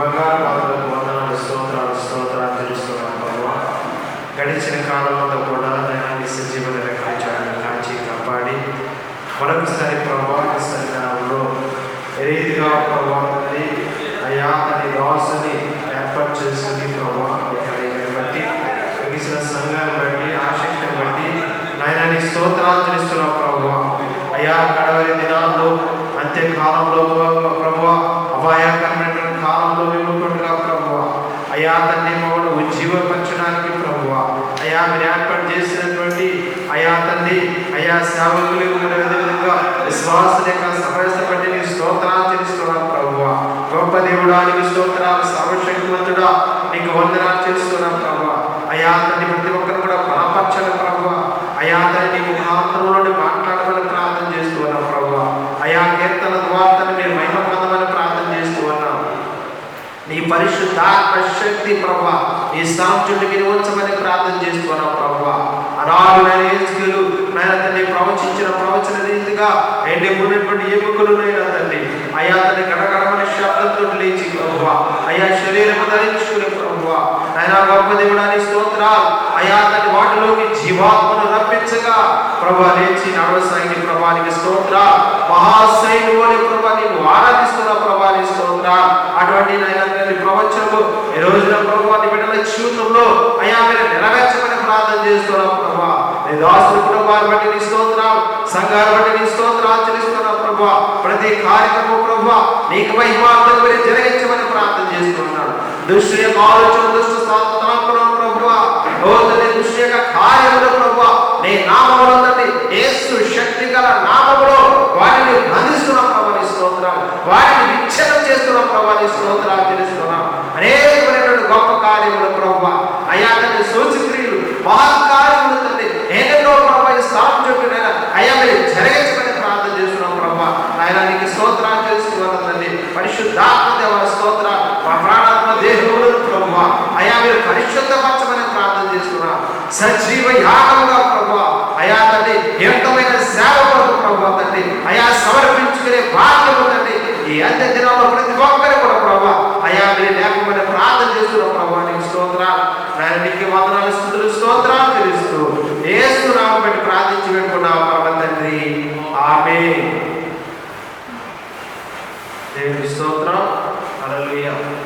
బంగారు పాత్రకు వందనాలు స్తోత్రాలు స్తోత్రాలు తెలుస్తున్నాను ప్రభావ గడిచిన కాలంలో కూడా దయాన్ని సజీవన రక్షించాలని కాచి కాపాడి మరొకసారి ప్రభావ సన్నిధానంలో ఏ రీతిగా ప్రభావాన్ని అయా అని రాసుని ఏర్పాటు చేసుకుని ప్రభావ బట్టి ముగిసిన సంఘాన్ని బట్టి ఆసక్తిని బట్టి నాయన నీ స్తోత్రాలు తెలుస్తున్నాం ప్రభావ అయా కడవరి దినాల్లో అంత్యకాలంలో అయా తండ్రి మమ్మల్ని ఉజ్జీవపరచడానికి ప్రభు అయా మీరు ఏర్పాటు చేసినటువంటి అయా తండ్రి అయా సేవకులు విధంగా విశ్వాస యొక్క సమస్య నీ స్తోత్రాలు తెలుస్తున్నాను ప్రభు గొప్ప దేవుడానికి స్తోత్రాలు సర్వశక్తివంతుడా నీకు వందనాలు చేస్తున్నాం ప్రభు అయా తండ్రి ప్రతి ఒక్కరు కూడా బలపరచని ప్రభు అయా తండ్రి నీ ముఖాంతరం పరిశుద్ధాత్మ శక్తి ప్రభా. నీ సాంచుడిని మీరు ఉంచమని ప్రార్థన చేస్తున్నాం ప్రభా. అనాథులైన నాయన తండ్రి ప్రవచించిన ప్రవచన రీతిగా ఎండిపోయినటువంటి ఎముకలు నైనా తండ్రి అయా తండ్రి గడగడమని శబ్దంతో లేచి ప్రభువా అయా శరీరము ధరించుకుని ప్రభా. ఆయన గొప్ప దేవుడాని స్తోత్రాలు. అయా తండ్రి వాటిలోకి జీవాత్మను రప్పించగా ప్రభా లేచి నడవసాగి ప్రభానికి స్తోత్ర మహాశైలు అని ప్రభా నేను ఆరాధిస్తున్న ప్రభాని స్తోత్ర అటువంటి నాయన తండ్రి ఈ రోజున ప్రభు నీ బిడ్డల జీవితంలో అయ్యా మీరు నెరవేర్చమని ప్రార్థన చేస్తున్నాం ప్రభా నీ దాసుల కుటుంబాన్ని బట్టి నీ స్తోత్రం సంఘాన్ని బట్టి నీ స్తోత్రాలు చెల్లిస్తున్నాం ప్రభా ప్రతి కార్యక్రమం ప్రభా నీకు మహిమార్థం మీరు జరిగించమని ప్రార్థన చేస్తున్నాను దుష్టి యొక్క ఆలోచన దుష్టు తలంపును ప్రభా ఓ దుష్టి యొక్క కార్యములు ప్రభా నీ నామములో తండ్రి ఏసు శక్తి గల నామములో వాటిని బంధిస్తున్న ప్రభాని స్తోత్రం వాటిని విచ్ఛేదం చేస్తున్న ప్రభాని స్తోత్రాలు తెలుస్తున్నాం అనేకమైనటువంటి గొప్ప కార్యములు ప్రభు అయా తండ్రి సూచక్రియలు మహత్కార్యములు తండ్రి ఏదెన్నో ప్రభావి స్థానం చెప్పినైనా అయ్యా మీరు జరగించమని ప్రార్థన చేస్తున్నాం ప్రభు ఆయన నీకు స్తోత్రాలు తెలుసుకున్నాను తండ్రి పరిశుద్ధాత్మ దేవ స్తోత్ర. ప్రాణాత్మ దేహములు ప్రభు అయా మీరు పరిశుద్ధపరచమని ప్రార్థన చేస్తున్నా. సజీవ యాగముగా ప్రభు అయా తండ్రి ఎంతమైన సేవ కొరకు ప్రభు తండ్రి అయా సమర్పించుకునే భాగ్యము తండ్రి ఈ అంత్య దినాల్లో ప్రతి ఒక్కరి కూడా ప్రభు అయా మీరు లేకపోతే ప్రార్థన చేస్తున్న ప్రభు నీకు స్తోత్రాలు. నాయన నీకు వందనాలు స్థుతులు స్తోత్రాలు తెలుస్తూ ఏస్తున్నాము బట్టి ప్రార్థించి పెట్టుకున్నావు పరమ తండ్రి. ఆమె దేవుడి స్తోత్రం. హల్లెలూయా.